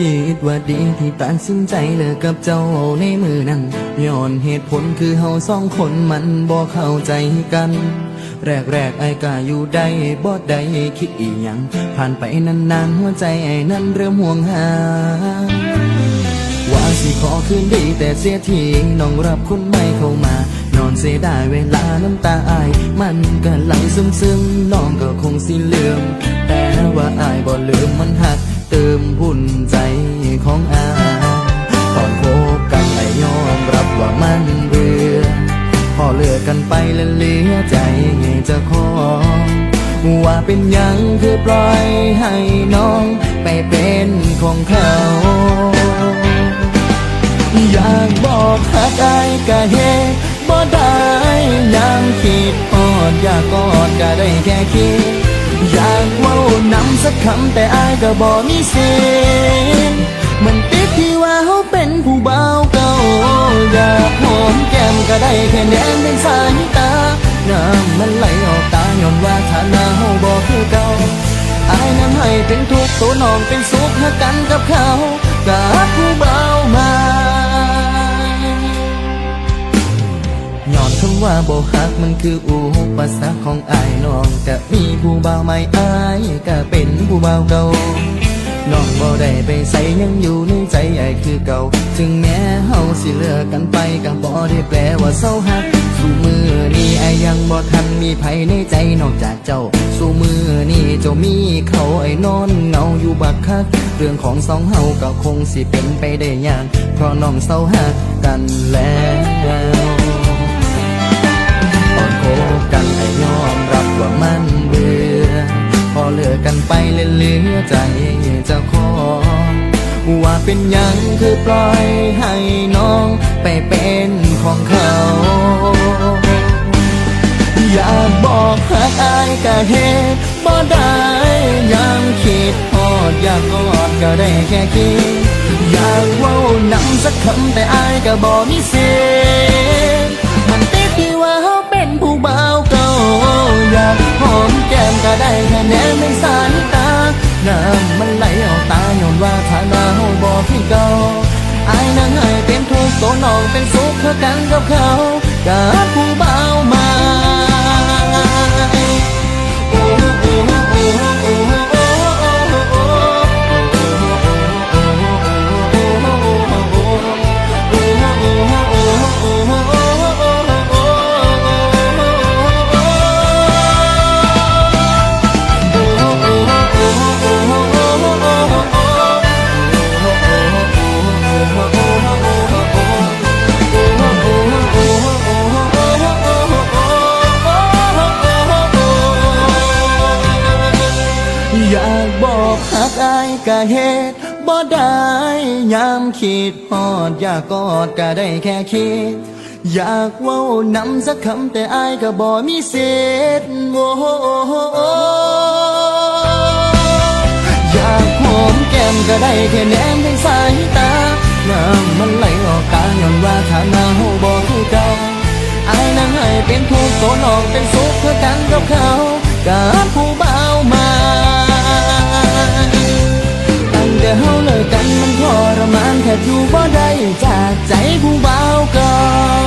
คิดว่าดีที่ตัดสินใจเลิกกับเจ้าในมือนั้นย้อนเหตุผลคือเฮาสองคนมันบ่เข้าใจกัน แรกแรกไอ้ก็อยู่ได้บ่ได้คิดอีหยัง ผ่านไปนานๆหัวใจไอ้นั้นเริ่มห่วงหาว่าสิขอคืนดีแต่เสียทีน้องรับคนใหม่เข้ามา นอนเสียดายเวลาน้ำตาอาย มันก็ไหลซึมซึมๆน้องก็คงสิลืม แต่ว่าอายบ่ลืมมันหัก นใจของอา ตอนพบกันไอ้ยอมรับว่ามันเบื่อ พอเลิกกันไปแล้วเหลือใจจะขอ ว่าเป็นยังคือปล่อยให้น้องไปเป็นของเขาอยากบอกหักอายก็เฮบ่ได้ยังคิดอดอยากกอดก็ได้แค่คิด นำสักคำแต่อายก็บ่มีเสียงมันติดที่ว่าเขาเป็นผู้บ่าวเก่าอยากหอมแก้มก็ได้แค่แนมเป็นสายตา น้ำมันไหลออกตาย้อนว่าฐานะเฮาบ่คือเก่าอายนั้นให้เป็นทุกข์ตัวน้องเป็นสุขหักกันกับเขากับผู้เบามา ว่าบ่ฮักมันคืออุปสรรคของอายน้องก็มีผู้เบาใหม่อายก็เป็นผู้เบาวเก่าน้องบ่ได้ไปใส่ยังอยู่ในใจไอ้ายคือเก่า ถึงแม้เฮาสิเลิกกันไปก็บ่ได้แปลว่าเศร้าหักสู่มือนี้ไอ้ยังบ่ทันมีไผในใจนอกจากเจ้า สู่มือนี้เจ้ามีเขาไอ้นอนเงาอยู่บักคัก เรื่องของสองเฮาก็คงสิเป็นไปได้ยากเพราะน้องเศร้าหักกันแล้ว ตอนคบกันให้ยอมรับว่ามันเบื่อ พอเลิกกันไปเลยเหลือใจเจ้าของว่าเป็นยังคือปล่อยให้น้องไปเป็นของเขาอยากบอกหักอายก็เหตุบ่ได้ยังคิดพอดอยากกอดก็ได้แค่คิด อยากเว้านำสักคำแต่อายก็บ่มีเสีย ว่าฐานะเขาบ่คือเก่าอายนั้นให้เป็นทุกข์ตัวน้องเป็นสุขเท่ากันกับเขากับผู้เบาม อยากบอกหักอายก็เหตุบ่ได้ยามคิดฮอด อยากกอดก็ได้แค่คิด อยากเว้านำสักคำแต่อายก็บ่มีสิทธิ์โอ้โอ้อยากหอมแก้มก็ได้แค่แนมในสายตา น้ำมันไหลออกตาย้อนว่าฐานะเฮาบ่คือเก่าอายนั้นให้เป็นทุกข์ตัวน้องเป็นสุขเพื่อกันกับเขากับผู้เบา อยู่บ่ได้จากใจผู้เบาเก่า